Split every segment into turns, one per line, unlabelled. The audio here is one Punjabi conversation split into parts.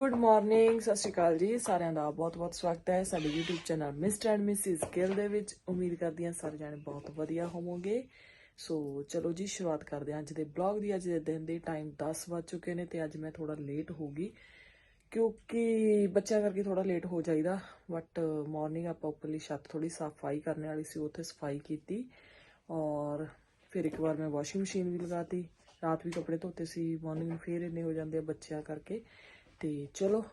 ਗੁੱਡ ਮਾਰਨਿੰਗ ਸਤਿ ਸ਼੍ਰੀ ਅਕਾਲ ਜੀ। ਸਾਰਿਆਂ ਦਾ ਬਹੁਤ-ਬਹੁਤ ਸਵਾਗਤ ਹੈ ਸਾਡੇ YouTube channel Mr and Mrs Gill ਦੇ ਵਿੱਚ। ਉਮੀਦ ਕਰਦੀ ਹਾਂ ਸਾਰੇ ਜਾਣੇ ਬਹੁਤ ਵਧੀਆ ਹੋਵੋਗੇ। ਸੋ ਚਲੋ ਜੀ, ਸ਼ੁਰੂਆਤ ਕਰਦੇ ਹਾਂ ਅੱਜ ਦੇ ਬਲੌਗ ਦੀ। ਅੱਜ ਦੇ ਦਿਨ ਦੇ ਟਾਈਮ 10 ਵੱਜ ਚੁੱਕੇ ਨੇ ਤੇ ਅੱਜ ਮੈਂ ਥੋੜਾ ਲੇਟ ਹੋ ਗਈ ਕਿਉਂਕਿ ਬੱਚਿਆਂ ਕਰਕੇ ਥੋੜਾ ਲੇਟ ਹੋ ਜਾਈਦਾ। ਬਟ ਮਾਰਨਿੰਗ ਆਪਾਂ ਉੱਪਰਲੀ ਛੱਤ ਥੋੜੀ ਸਫ਼ਾਈ ਕਰਨ ਵਾਲੀ ਸੀ, ਉੱਥੇ ਸਫ਼ਾਈ ਕੀਤੀ। ਔਰ ਫਿਰ ਇੱਕ ਵਾਰ ਮੈਂ ਵਾਸ਼ਿੰਗ ਮਸ਼ੀਨ ਵੀ ਲਗਾਤੀ। ਰਾਤ ਵੀ ਕੱਪੜੇ ਧੋਤੇ ਸੀ ਮਾਰਨਿੰਗ ਨੂੰ ਫੇਰ ਇੰਨੇ ਹੋ ਜਾਂਦੇ ਆ ਬੱਚਿਆਂ ਕਰਕੇ। ਤੇ ਚਲੋ,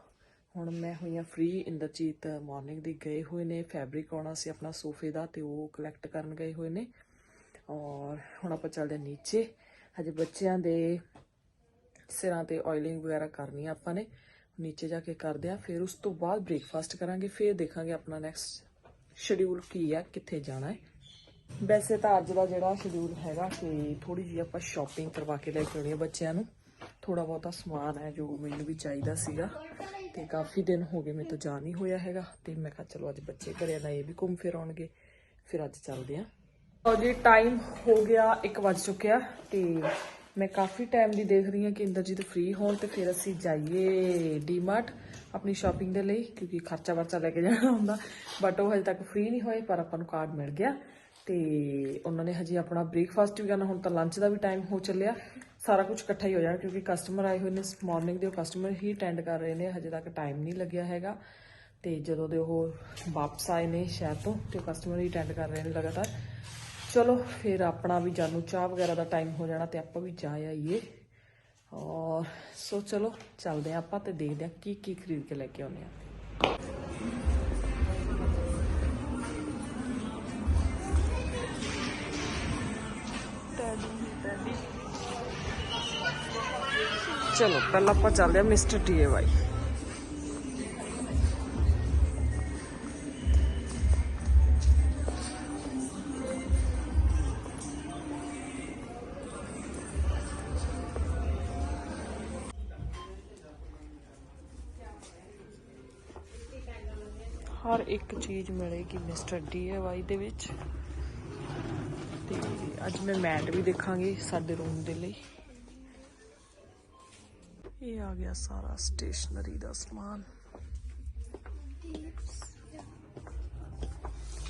ਹੁਣ ਮੈਂ ਹੋਈ ਆ ਫ੍ਰੀ ਇੰਦਰਜੀਤ ਮਾਰਨਿੰਗ ਦੀ ਗਏ ਹੋਏ ਨੇ ਫੈਬਰਿਕ ਆਉਣਾ ਸੀ ਆਪਣਾ ਸੋਫੇ ਦਾ ਤੇ ਉਹ ਕਲੈਕਟ ਕਰਨ ਗਏ ਹੋਏ ਨੇ। ਔਰ ਹੁਣ ਆਪਾਂ ਚੱਲਦੇ ਹਾਂ ਨੀਚੇ। ਹਜੇ ਬੱਚਿਆਂ ਦੇ ਸਿਰਾਂ ਤੇ ਆਇਲਿੰਗ ਵਗੈਰਾ ਕਰਨੀ ਆ ਆਪਾਂ ਨੇ। ਨੀਚੇ ਜਾ ਕੇ ਕਰਦੇ ਆ, ਫਿਰ ਉਸ ਤੋਂ ਬਾਅਦ ਬ੍ਰੇਕਫਾਸਟ ਕਰਾਂਗੇ, ਫਿਰ ਦੇਖਾਂਗੇ ਆਪਣਾ ਨੈਕਸਟ ਸ਼ਡਿਊਲ ਕੀ ਆ, ਕਿੱਥੇ ਜਾਣਾ ਹੈ। ਵੈਸੇ ਤਾਂ ਅੱਜ ਦਾ ਜਿਹੜਾ ਸ਼ਡਿਊਲ ਹੈਗਾ ਕਿ ਥੋੜੀ ਜਿਹੀ ਆਪਾਂ ਸ਼ਾਪਿੰਗ ਕਰਵਾ ਕੇ ਲੈ ਕੇ ਆਉਣੀ ਆ ਬੱਚਿਆਂ ਨੂੰ। ਥੋੜਾ ਬਹੁਤਾ ਸਮਾਨ ਹੈ ਜੋ ਮੈਨੂੰ ਵੀ ਚਾਹੀਦਾ ਸੀਗਾ ਤੇ ਕਾਫੀ ਦਿਨ ਹੋ ਗਏ ਮੇਰੇ ਤੋਂ ਜਾ ਨਹੀਂ ਹੋਇਆ ਹੈਗਾ ਤੇ ਮੈਂ ਕਿਹਾ ਚਲੋ ਅੱਜ ਬੱਚੇ ਘਰੇ ਨਾ ਇਹ ਵੀ ਘੁੰਮ ਫਿਰ ਆਉਣਗੇ। ਫਿਰ ਅੱਜ ਚੱਲਦੇ ਆਂ ਔਰ ਜੀ ਟਾਈਮ ਹੋ ਗਿਆ 1 ਵਜ ਚੁੱਕਿਆ ਤੇ ਮੈਂ ਕਾਫੀ ਟਾਈਮ ਦੀ ਦੇਖ ਰਹੀ ਹਾਂ ਕਿ ਇੰਦਰਜੀਤ ਫ੍ਰੀ ਹੋਣ ਤੇ ਫਿਰ ਅਸੀਂ ਜਾਈਏ ਡੀਮਾਰਟ ਆਪਣੀ ਸ਼ਾਪਿੰਗ ਦੇ ਲਈ, ਕਿਉਂਕਿ ਖਰਚਾ ਵਰਚਾ ਲੈ ਕੇ ਜਾਣਾ ਹੁੰਦਾ ਬਟ ਉਹ ਹਜੇ ਤੱਕ ਫ੍ਰੀ ਨਹੀਂ ਹੋਏ, ਪਰ ਆਪਾਂ ਨੂੰ ਕਾਰਡ ਮਿਲ ਗਿਆ। ਤੇ ਉਹਨਾਂ ਨੇ ਹਜੇ ਆਪਣਾ ਬ੍ਰੇਕਫਾਸਟ ਵੀ ਕਰਨਾ, ਹੁਣ ਤਾਂ ਲੰਚ ਦਾ ਵੀ ਟਾਈਮ ਹੋ ਚੱਲਿਆ। ਸਾਰਾ ਕੁਝ ਇਕੱਠਾ ਹੀ ਹੋ ਜਾਣਾ ਕਿਉਂਕਿ ਕਸਟਮਰ ਆਏ ਹੋਏ ਨੇ ਮਾਰਨਿੰਗ ਦੇ ਉਹ ਕਸਟਮਰ ਹੀ ਅਟੈਂਡ ਕਰ ਰਹੇ ਨੇ, ਹਜੇ ਤੱਕ ਟਾਈਮ ਨਹੀਂ ਲੱਗਿਆ ਹੈਗਾ। ਤੇ ਜਦੋਂ ਦੇ ਉਹ ਵਾਪਸ ਆਏ ਨੇ ਸ਼ਹਿਰ ਤੋਂ, ਤੇ ਕਸਟਮਰ ਹੀ ਅਟੈਂਡ ਕਰ ਰਹੇ ਨੇ ਲਗਾਤਾਰ। ਚਲੋ, ਫਿਰ ਆਪਣਾ ਵੀ ਜਾਨੂ ਚਾਹ ਵਗੈਰਾ ਦਾ ਟਾਈਮ ਹੋ ਜਾਣਾ ਤੇ ਆਪਾਂ ਵੀ ਜਾ ਆਈਏ। ਔਰ, ਸੋ ਚਲੋ, ਚੱਲਦੇ ਆ ਆਪਾਂ ਤੇ ਦੇਖਦੇ ਆ ਕੀ ਕੀ ਖਰੀਦ ਕੇ ਲੈ ਕੇ ਆਉਂਦੇ ਆ ਚਲੋ ਪਹਿਲਾਂ ਆਪਾਂ ਚੱਲਦੇ ਆ ਮਿਸਟਰ ਡੀਏਵਾਈ ਹਰ ਇੱਕ ਚੀਜ਼ ਮਿਲੇਗੀ ਮਿਸਟਰ ਡੀਏਵਾਈ ਦੇ ਵਿੱਚ ਤੇ ਅੱਜ ਮੈਂ ਮੈਟ ਵੀ ਦੇਖਾਂਗੀ ਸਾਡੇ ਰੂਮ ਦੇ ਲਈ ਇਹ ਆ ਗਿਆ ਸਾਰਾ ਸਟੇਸ਼ਨਰੀ ਦਾ ਸਮਾਨ।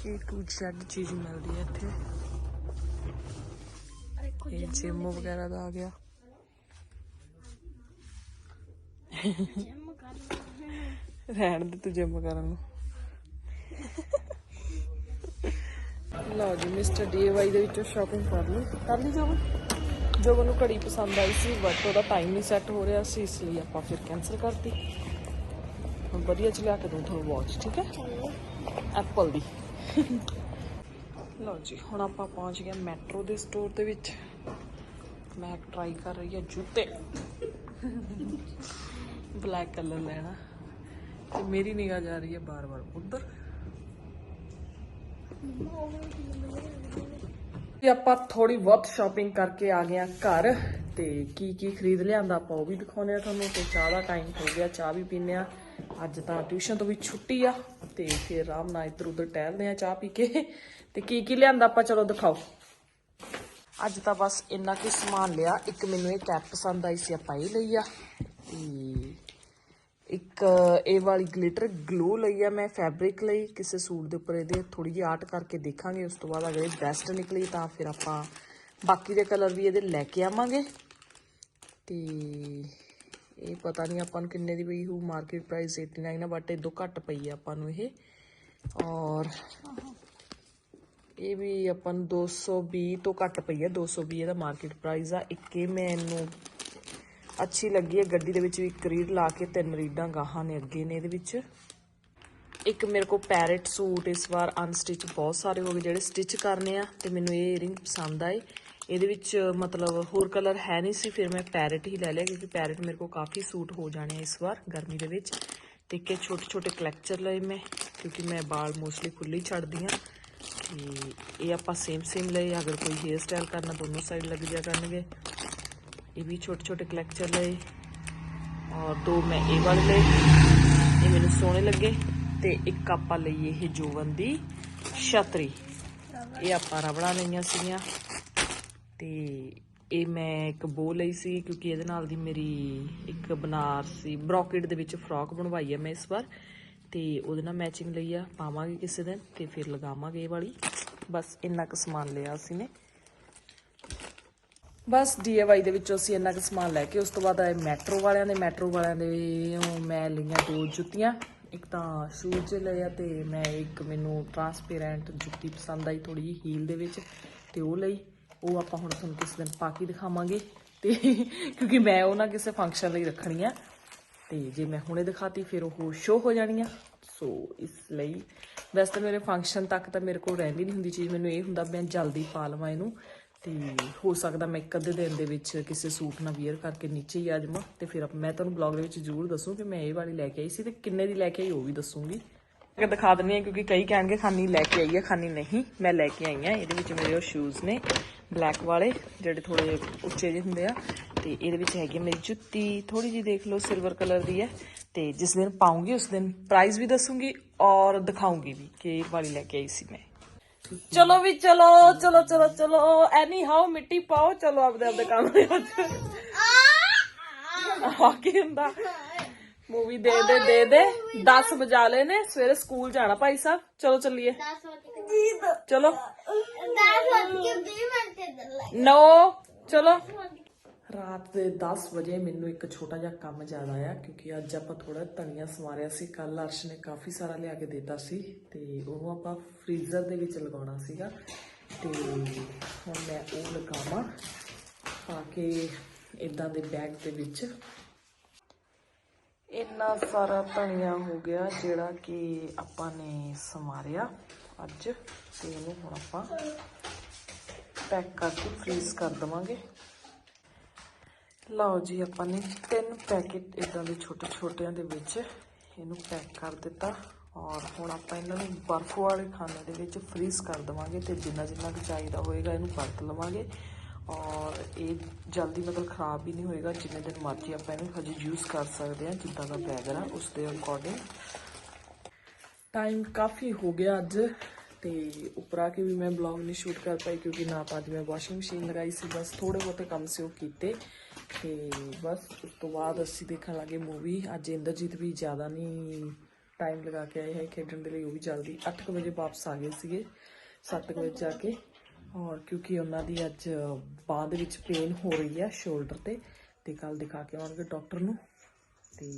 ਇਹ ਟੂ ਜ਼ੈਡ ਚੀਜ਼ ਮਿਲਦੀ ਹੈ ਇੱਥੇ। ਇਹ ਜਿਮ ਵਗੈਰਾ ਦਾ ਆ ਗਿਆ। ਰਹਿਣ ਦੇ ਤੂੰ ਜਿਮ ਕਰਨ ਨੂੰ। ਲਓ ਜੀ ਮਿਸਟਰ ਡੀਵਾਈ ਦੇ ਵਿੱਚੋਂ ਸ਼ਾਪਿੰਗ ਕਰ ਲਈ। ਕਰ ਲਈ ਜੋ ਜੋ ਮੈਨੂੰ ਘੜੀ ਪਸੰਦ ਆਈ ਸੀ ਬਟ ਉਹਦਾ ਟਾਈਮ ਨਹੀਂ ਸੈੱਟ ਹੋ ਰਿਹਾ ਸੀ ਇਸ ਲਈ ਆਪਾਂ ਫਿਰ ਕੈਨਸਲ ਕਰਤੀ। ਹੁਣ ਵਧੀਆ ਚ ਲਿਆ ਕੇ ਦੂੰ ਤੁਹਾਨੂੰ ਵਾਚ ਠੀਕ ਹੈ? ਐਪਲ ਦੀ। ਲਓ ਜੀ ਹੁਣ ਆਪਾਂ ਪਹੁੰਚ ਗਏ ਮੈਟਰੋ ਦੇ ਸਟੋਰ ਦੇ ਵਿੱਚ। ਮੈਂ ਟਰਾਈ ਕਰ ਰਹੀ ਹਾਂ ਜੁੱਤੇ। ਬਲੈਕ ਕਲਰ ਲੈਣਾ। ਤੇ ਮੇਰੀ ਨਿਗਾਹ ਜਾ ਰਹੀ ਹੈ ਬਾਰ-ਬਾਰ ਉਧਰ। ਤੇ ਆਪਾਂ ਥੋੜੀ ਬਹੁਤ ਸ਼ਾਪਿੰਗ ਕਰਕੇ ਆ ਗਏ ਆ ਘਰ ਤੇ ਕੀ ਕੀ ਖਰੀਦ ਲਿਆਂਦਾ ਆਪਾਂ ਉਹ ਵੀ ਦਿਖਾਉਣੇ ਆ ਤੁਹਾਨੂੰ ਤੇ ਚਾਹ ਦਾ ਟਾਈਮ ਹੋ ਗਿਆ, ਚਾਹ ਵੀ ਪੀਨੇ ਆ ਅੱਜ ਤਾਂ ਟਿਊਸ਼ਨ ਤੋਂ ਵੀ ਛੁੱਟੀ ਆ ਤੇ ਫਿਰ ਆਰਾਮ ਨਾਲ ਇੱਧਰ ਉੱਧਰ ਟਹਿਲਦੇ ਆ ਚਾਹ ਪੀ ਕੇ। ਤੇ ਕੀ ਕੀ ਲਿਆਂਦਾ ਆਪਾਂ ਚਲੋ ਦਿਖਾਓ। ਅੱਜ ਤਾਂ ਬਸ ਇੰਨਾ ਕੁ ਸਮਾਨ ਲਿਆ, ਇੱਕ ਮੈਨੂੰ ਇਹ ਕੈਪ ਪਸੰਦ ਆਈ ਸੀ, ਆਪਾਂ ਇਹ ਲਈ ਆ ਤੇ ਇੱਕ, ਇਹ ਵਾਲੀ ਗਲਿਟਰ ਗਲੂ ਲਈ ਆ ਮੈਂ ਫੈਬਰਿਕ ਲਈ, ਕਿਸੇ ਸੂਟ ਦੇ ਉੱਪਰ ਇਹਦੇ ਥੋੜੀ ਜਿਹੀ ਆਰਟ ਕਰਕੇ ਦੇਖਾਂਗੇ, ਉਸ ਤੋਂ ਬਾਅਦ ਅਗਰ ਇਹ ਬੈਸਟ ਨਿਕਲੀ ਤਾਂ ਫਿਰ ਆਪਾਂ ਬਾਕੀ ਦੇ ਕਲਰ ਵੀ ਇਹਦੇ ਲੈ ਕੇ ਆਵਾਂਗੇ। ਤੇ ਇਹ ਪਤਾ ਨਹੀਂ ਆਪਾਂ ਨੂੰ ਕਿੰਨੇ ਦੀ ਪਈ ਹੋਊ ਮਾਰਕੀਟ ਪ੍ਰਾਈਸ 89 ਆ ਬਟ ਇਹ ਦੋ ਘੱਟ ਪਈ ਆ ਆਪਾਂ ਨੂੰ ਇਹ। ਔਰ ਇਹ ਵੀ ਆਪਾਂ ਨੂੰ 220 ਤੋਂ ਘੱਟ ਪਈ ਹੈ 220 ਇਹਦਾ ਮਾਰਕੀਟ ਪ੍ਰਾਈਸ ਆ। ਇੱਕ ਇਹ ਮੈਨੂੰ ਅੱਛੀ ਲੱਗੀ ਹੈ। ਗੱਡੀ ਦੇ ਵਿੱਚ ਵੀ ਇੱਕ ਰੀਡ ਲਾ ਕੇ ਤਿੰਨ ਰੀਡਾਂ ਗਾਹਾਂ ਨੇ ਅੱਗੇ ਨੇ ਇਹਦੇ ਵਿੱਚ। ਇੱਕ ਮੇਰੇ ਕੋਲ ਪੈਰਟ ਸੂਟ ਇਸ ਵਾਰ ਅਨਸਟਿਚ ਬਹੁਤ ਸਾਰੇ ਹੋ ਗਏ ਜਿਹੜੇ ਸਟਿਚ ਕਰਨੇ ਆ ਤੇ ਮੈਨੂੰ ਇਹ ਏਅਰਿੰਗ ਪਸੰਦ ਆਏ। ਇਹਦੇ ਵਿੱਚ ਮਤਲਬ ਹੋਰ ਕਲਰ ਹੈ ਨਹੀਂ ਸੀ, ਫਿਰ ਮੈਂ ਪੈਰਟ ਹੀ ਲੈ ਲਿਆ ਕਿਉਂਕਿ ਪੈਰਟ ਮੇਰੇ ਕੋਲ ਕਾਫੀ ਸੂਟ ਹੋ ਜਾਣੇ ਇਸ ਵਾਰ ਗਰਮੀ ਦੇ ਵਿੱਚ। ਤੇ ਕਿ ਛੋਟੇ ਛੋਟੇ ਕਲੈਕਚਰ ਲਏ ਮੈਂ ਕਿਉਂਕਿ ਮੈਂ ਬਾਲ ਮੋਸਟਲੀ ਖੁੱਲੇ ਛੱਡਦੀ ਆ ਤੇ ਇਹ ਆਪਾਂ ਸੇਮ ਸੇਮ ਲਏ, ਅਗਰ ਕੋਈ ਹੇਅਰ ਸਟਾਈਲ ਕਰਨਾ ਦੋਨੋਂ ਸਾਈਡ ਲੱਗ ਜਾ ਕਰਨਗੇ। ਇਹ ਵੀ ਛੋਟੇ ਛੋਟੇ ਕਲੈਕਚਰ ਲਏ ਔਰ ਦੋ ਮੈਂ ਇਹ ਵਾਲੇ ਲਏ ਇਹ ਮੈਨੂੰ ਸੋਹਣੇ ਲੱਗੇ ਤੇ ਇੱਕ ਆਪਾਂ ਲਈ ਇਹ ਜੋਵਨ ਦੀ ਛਤਰੀ ਇਹ ਆਪਾਂ ਰਬੜਾਂ ਲਈਆਂ ਸੀਗੀਆਂ ਤੇ ਇਹ ਮੈਂ ਇੱਕ ਬੋ ਲਈ ਸੀ ਕਿਉਂਕਿ ਇਹਦੇ ਨਾਲ ਦੀ ਮੇਰੀ ਇੱਕ ਬਨਾਰਸੀ ਬ੍ਰੋਕੇਡ ਦੇ ਵਿੱਚ ਫਰੋਕ ਬਣਵਾਈ ਹੈ ਮੈਂ ਇਸ ਵਾਰ ਤੇ ਉਹਦੇ ਨਾਲ ਮੈਚਿੰਗ ਲਈ ਆ ਪਾਵਾਂਗੇ ਕਿਸੇ ਦਿਨ ਤੇ ਫਿਰ ਲਗਾਵਾਂਗੇ ਇਹ ਵਾਲੀ ਬਸ ਇੰਨਾ ਕੁ ਸਮਾਨ ਲਿਆ ਅਸੀਂ ਨੇ ਬਸ DIY ਦੇ ਵਿੱਚੋਂ ਅਸੀਂ ਇੰਨਾ ਕੁ ਸਮਾਨ ਲੈ ਕੇ ਉਸ ਤੋਂ ਬਾਅਦ ਆਏ ਮੈਟਰੋ ਵਾਲਿਆਂ ਦੇ, ਮੈਟਰੋ ਵਾਲਿਆਂ ਦੇ ਮੈਂ ਲਈਆਂ ਦੋ ਜੁੱਤੀਆਂ। ਇੱਕ ਤਾਂ ਸ਼ੂਜ਼ ਚ ਲਿਆ ਤੇ ਮੈਂ ਇੱਕ ਮੈਨੂੰ ਟਰਾਂਸਪੇਰੈਂਟ ਜੁੱਤੀ ਪਸੰਦ ਆਈ ਥੋੜੀ ਜਿਹੀ ਹੀਲ ਦੇ ਵਿੱਚ ਤੇ ਉਹ ਲਈ। ਉਹ ਆਪਾਂ ਹੁਣ ਤੁਹਾਨੂੰ ਕਿਸੇ ਦਿਨ ਪਾ ਕੇ ਦਿਖਾਵਾਂਗੇ। ਤੇ ਕਿਉਂਕਿ ਮੈਂ ਉਹ ਨਾ ਕਿਸੇ ਫੰਕਸ਼ਨ ਲਈ ਰੱਖਣੀ ਆ। ਤੇ ਜੇ ਮੈਂ ਹੁਣੇ ਦਿਖਾਤੀ, ਫਿਰ ਉਹ ਸ਼ੋ ਹੋ ਜਾਣੀ ਆ ਸੋ ਇਸ ਲਈ ਵੈਸੇ ਤਾਂ ਮੇਰੇ ਫੰਕਸ਼ਨ ਤੱਕ ਤਾਂ ਮੇਰੇ ਕੋਲ ਰਹਿੰਦੀ ਨਹੀਂ ਹੁੰਦੀ ਚੀਜ਼। ਮੈਨੂੰ ਇਹ ਹੁੰਦਾ ਮੈਂ ਜਲਦੀ ਪਾ ਲਵਾਂ ਇਹਨੂੰ। ਤੇ ਹੋ ਸਕਦਾ ਮੈਂ ਇੱਕ ਅੱਧੇ ਦਿਨ ਦੇ ਵਿੱਚ ਕਿਸੇ ਸੂਟ ਨਾਲ ਵੀਅਰ ਕਰਕੇ ਨੀਚੇ ਹੀ ਆ ਜਾਵਾਂ। ਤੇ ਫਿਰ ਆਪ- ਮੈਂ ਤੁਹਾਨੂੰ ਬਲੌਗ ਦੇ ਵਿੱਚ ਜ਼ਰੂਰ ਦੱਸੂ ਕਿ ਮੈਂ ਇਹ ਵਾਲੀ ਲੈ ਕੇ ਆਈ ਸੀ ਤੇ ਕਿੰਨੇ ਦੀ ਲੈ ਕੇ ਆਈ ਉਹ ਵੀ ਦੱਸੂਗੀ। ਕਿ ਦਿਖਾ ਦਿੰਨੀ ਆ ਕਿਉਂਕਿ ਕਈ ਕਹਿਣਗੇ ਖਾਨੀ ਲੈ ਕੇ ਆਈ ਹੈ ਖਾਨੀ ਨਹੀਂ। ਮੈਂ ਲੈ ਕੇ ਆਈ ਆ। ਇਹਦੇ ਵਿੱਚ ਮੇਰੇ ਉਹ ਸ਼ੂਜ਼ ਨੇ ਬਲੈਕ ਵਾਲੇ, ਜਿਹੜੇ ਥੋੜੇ ਉੱਚੇ ਜਿਹੇ ਹੁੰਦੇ ਆ। ਤੇ ਇਹਦੇ ਵਿੱਚ ਹੈਗੀ ਆ ਮੇਰੀ ਜੁੱਤੀ ਥੋੜੀ ਜਿਹੀ ਦੇਖ ਲਓ ਸਿਲਵਰ ਕਲਰ ਦੀ ਹੈ। ਤੇ ਜਿਸ ਦਿਨ ਪਾਉਂਗੀ, ਉਸ ਦਿਨ ਪ੍ਰਾਈਸ ਵੀ ਦੱਸੂਗੀ ਔਰ ਦਿਖਾਉਂਗੀ ਵੀ ਕਿ ਇਹ ਵਾਲੀ ਲੈ ਕੇ ਆਈ ਸੀ ਮੈਂ। ਚਲੋ ਵੀ ਚਲੋ ਚਲੋ ਚਲੋ ਚਲੋ ਐਨੀ ਹਾਉ ਮਿੱਟੀ ਪਾਓ ਚਲੋ ਆਪਦੇ ਆਪਦੇ ਕੰਮ ਦੇ ਵਿੱਚ। ਆ ਕੀ ਹੁੰਦਾ? ਮੂਵੀ ਦੇ ਦੇ ਦੇ ਦੇ 10 ਵਜਾ ਲਏ ਨੇ ਸਵੇਰੇ ਸਕੂਲ ਜਾਣਾ ਭਾਈ ਸਾਹਿਬ। ਚਲੋ ਚੱਲੀਏ। ਚਲੋ। ਨੋ ਚਲੋ। ਰਾਤ ਦੇ 10 ਵਜੇ ਮੈਨੂੰ ਇੱਕ ਛੋਟਾ ਜਿਹਾ ਕੰਮ ਜ਼ਿਆਦਾ ਆਇਆ, ਕਿਉਂਕਿ ਅੱਜ ਆਪਾਂ ਥੋੜਾ ਧਨੀਆ ਸਮਾਰਿਆ ਸੀ ਕੱਲ ਅਰਸ਼ ਨੇ ਕਾਫੀ ਸਾਰਾ ਲਿਆ ਕੇ ਦਿੱਤਾ ਸੀ ਤੇ ਉਹਨੂੰ ਆਪਾਂ ਫ੍ਰੀਜ਼ਰ ਦੇ ਵਿੱਚ ਲਗਾਉਣਾ ਸੀਗਾ ਤੇ ਹੁਣ ਮੈਂ ਉਹ ਲਗਾਵਾਂ ਪਾ ਕੇ ਇਦਾਂ ਦੇ ਬੈਗ ਦੇ ਵਿੱਚ ਇੰਨਾ ਸਾਰਾ ਧਨੀਆ ਹੋ ਗਿਆ ਜਿਹੜਾ ਕਿ ਆਪਾਂ ਨੇ ਸਮਾਰਿਆ ਅੱਜ ਤੇ ਇਹਨੂੰ ਹੁਣ ਆਪਾਂ ਪੈਕ ਕਰਕੇ ਫ੍ਰੀਜ਼ ਕਰ ਦਵਾਂਗੇ। ਲਓ ਜੀ, ਆਪਾਂ ਨੇ ਤਿੰਨ ਪੈਕੇਟ ਇਦਾਂ ਦੇ ਛੋਟੇ ਛੋਟਿਆਂ ਦੇ ਵਿੱਚ ਇਹਨੂੰ ਪੈਕ ਕਰ ਦਿੱਤਾ। ਔਰ ਹੁਣ ਆਪਾਂ ਇਹਨਾਂ ਨੂੰ ਬਰਫ਼ ਵਾਲੇ ਖਾਨੇ ਦੇ ਵਿੱਚ ਫ੍ਰੀਜ਼ ਕਰ ਦਵਾਂਗੇ ਤੇ ਜਿੰਨਾ ਜਿੰਨਾ ਕੁ ਚਾਹੀਦਾ ਹੋਏਗਾ ਇਹਨੂੰ ਵਰਤ ਲਵਾਂਗੇ। ਔਰ ਇਹ ਜਲਦੀ ਮਤਲਬ ਖਰਾਬ ਵੀ ਨਹੀਂ ਹੋਏਗਾ, ਜਿੰਨੇ ਦਿਨ ਮਰਜ਼ੀ ਆਪਾਂ ਇਹਨੂੰ ਹਜੇ ਯੂਜ਼ ਕਰ ਸਕਦੇ ਹਾਂ, ਜਿੱਦਾਂ ਦਾ ਬੈਗ ਆ ਉਸ ਦੇ ਅਕੋਰਡਿੰਗ ਟਾਈਮ ਕਾਫੀ ਹੋ ਗਿਆ ਅੱਜ ਤੇ ਉੱਪਰ ਆ ਕੇ ਵੀ ਮੈਂ ਬਲੌਗ ਨਹੀਂ ਸ਼ੂਟ ਕਰ ਪਾਈ ਕਿਉਂਕਿ ਨਾ ਤਾਂ ਅੱਜ ਮੈਂ ਵਾਸ਼ਿੰਗ ਮਸ਼ੀਨ ਲਗਾਈ ਸੀ, ਬਸ ਥੋੜੇ ਬਹੁਤੇ ਕੰਮ ਸੀ ਉਹ ਕੀਤੇ। ਤੇ ਬਸ ਉਸ ਤੋਂ ਬਾਅਦ ਅਸੀਂ ਦੇਖਣ ਲੱਗੇ ਮੂਵੀ ਅੱਜ ਇੰਦਰਜੀਤ ਵੀ ਜ਼ਿਆਦਾ ਨਹੀਂ ਟਾਈਮ ਲਗਾ ਕੇ ਆਏ ਹੈ ਖੇਡਣ ਦੇ ਲਈ, ਉਹ ਵੀ ਜਲਦੀ 8 ਵਜੇ ਵਾਪਸ ਆ ਗਏ ਸੀਗੇ 7 ਵਜੇ ਜਾ ਕੇ। ਔਰ ਕਿਉਂਕਿ ਉਹਨਾਂ ਦੀ ਅੱਜ ਬਾਹ ਦੇ ਵਿੱਚ ਪੇਨ ਹੋ ਰਹੀ ਹੈ ਸ਼ੋਲਡਰ ਤੇ ਤੇ ਕੱਲ ਦਿਖਾ ਕੇ ਆਉਣਗੇ ਡਾਕਟਰ ਨੂੰ। ਤੇ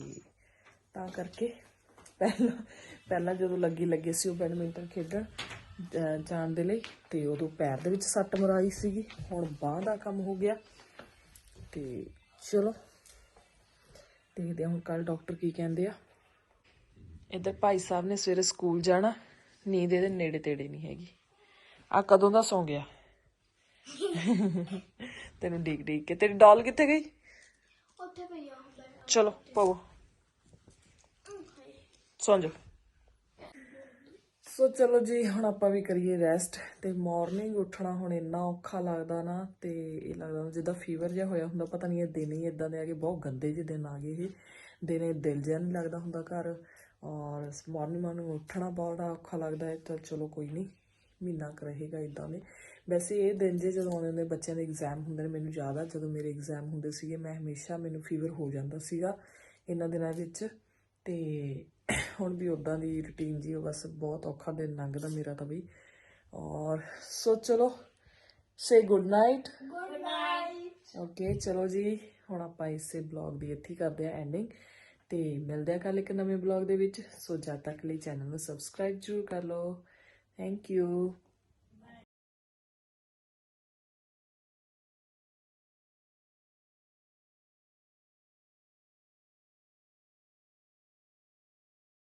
ਤਾਂ ਕਰਕੇ ਪਹਿਲਾਂ ਪਹਿਲਾਂ ਜਦੋਂ ਲੱਗੀ ਲੱਗੇ ਸੀ ਉਹ ਬੈਡਮਿੰਟਨ ਖੇਡਣ ਜਾਣ ਦੇ ਲਈ, ਤੇ ਉਦੋਂ ਪੈਰ ਦੇ ਵਿੱਚ ਸੱਟ ਮਰਾਈ ਸੀਗੀ। ਹੁਣ ਬਾਹ ਦਾ ਕੰਮ ਹੋ ਗਿਆ। ਤੇ ਚਲੋ ਦੇਖਦੇ ਹਾਂ ਹੁਣ ਕੱਲ ਡਾਕਟਰ ਕੀ ਕਹਿੰਦੇ ਆ। ਇੱਧਰ ਭਾਈ ਸਾਹਿਬ ਨੇ ਸਵੇਰੇ ਸਕੂਲ ਜਾਣਾ ਨੀਂਦ ਇਹਦੇ ਨੇੜੇ ਤੇੜੇ ਨਹੀਂ ਹੈਗੀ। ਆ ਕਦੋਂ ਦਾ ਸੌਂ ਗਿਆ? ਤੈਨੂੰ ਡੀਕ ਡੀਕ ਕੇ। ਤੇਰੀ ਡਾਲ ਕਿੱਥੇ ਗਈ?
ਉੱਥੇ ਪਈਆ ਹੁੰਦਾ
ਚਲੋ ਪਵੋ। ਸੌਂ ਜਾ। ਸੋ ਚਲੋ ਜੀ, ਹੁਣ ਆਪਾਂ ਵੀ ਕਰੀਏ ਰੈਸਟ ਤੇ ਮਾਰਨਿੰਗ ਉੱਠਣਾ ਹੁਣ ਇੰਨਾ ਔਖਾ ਲੱਗਦਾ ਨਾ ਤੇ ਇਹ ਲੱਗਦਾ ਜਿੱਦਾਂ ਫੀਵਰ ਜਿਹਾ ਹੋਇਆ ਹੁੰਦਾ, ਪਤਾ ਨਹੀਂ ਇਹ ਦਿਨ ਹੀ ਇਦਾਂ ਦੇ ਆ ਗਏ ਬਹੁਤ ਗੰਦੇ ਜਿਹੇ ਦਿਨ ਆ ਗਏ ਇਹ। ਦਿਨੇ ਦਿਲ ਜਿਹਾ ਨਹੀਂ ਲੱਗਦਾ ਹੁੰਦਾ ਘਰ ਔਰ ਮਾਰਨਿੰਗ ਮਾਰਨਿੰਗ ਉੱਠਣਾ ਬਹੁਤ ਔਖਾ ਲੱਗਦਾ ਹੈ, ਤਾਂ ਚਲੋ ਕੋਈ ਨਹੀਂ ਮਹੀਨਾ ਕੁ ਰਹੇਗਾ ਇਦਾਂ ਦੇ। ਵੈਸੇ ਇਹ ਦਿਨ ਜੇ ਜਦੋਂ ਆਉਂਦੇ ਨੇ ਬੱਚਿਆਂ ਦੇ ਐਗਜ਼ਾਮ ਹੁੰਦੇ ਨੇ, ਮੈਨੂੰ ਯਾਦ ਆ ਜਦੋਂ ਮੇਰੇ ਐਗਜ਼ਾਮ ਹੁੰਦੇ ਸੀਗੇ, ਮੈਂ ਹਮੇਸ਼ਾ ਮੈਨੂੰ ਫੀਵਰ ਹੋ ਜਾਂਦਾ ਸੀਗਾ ਇਹਨਾਂ ਦਿਨਾਂ ਵਿੱਚ ਤੇ ਹੁਣ ਵੀ ਉਦਾਂ ਦੀ ਰੁਟੀਨ ਜੀ ਉਹ ਬਸ ਬਹੁਤ ਔਖਾ ਦਿਨ ਲੰਘਦਾ ਮੇਰਾ ਤਾਂ ਵੀ। ਔਰ ਸੋ ਚਲੋ ਸੇ good night
good night
okay ਚਲੋ ਜੀ ਹੁਣ ਆਪਾਂ ਇਸੇ ਬਲੌਗ ਦੀ ਇੱਥੇ ਕਰਦੇ ਆ ਐਂਡਿੰਗ ਤੇ ਮਿਲਦੇ ਆ ਕੱਲ ਇੱਕ ਨਵੇਂ ਬਲੌਗ ਦੇ ਵਿੱਚ। ਸੋ ਜਦ ਤੱਕ ਲਈ ਚੈਨਲ ਨੂੰ ਸਬਸਕ੍ਰਾਈਬ ਜ਼ਰੂਰ ਕਰ ਲਓ। Thank you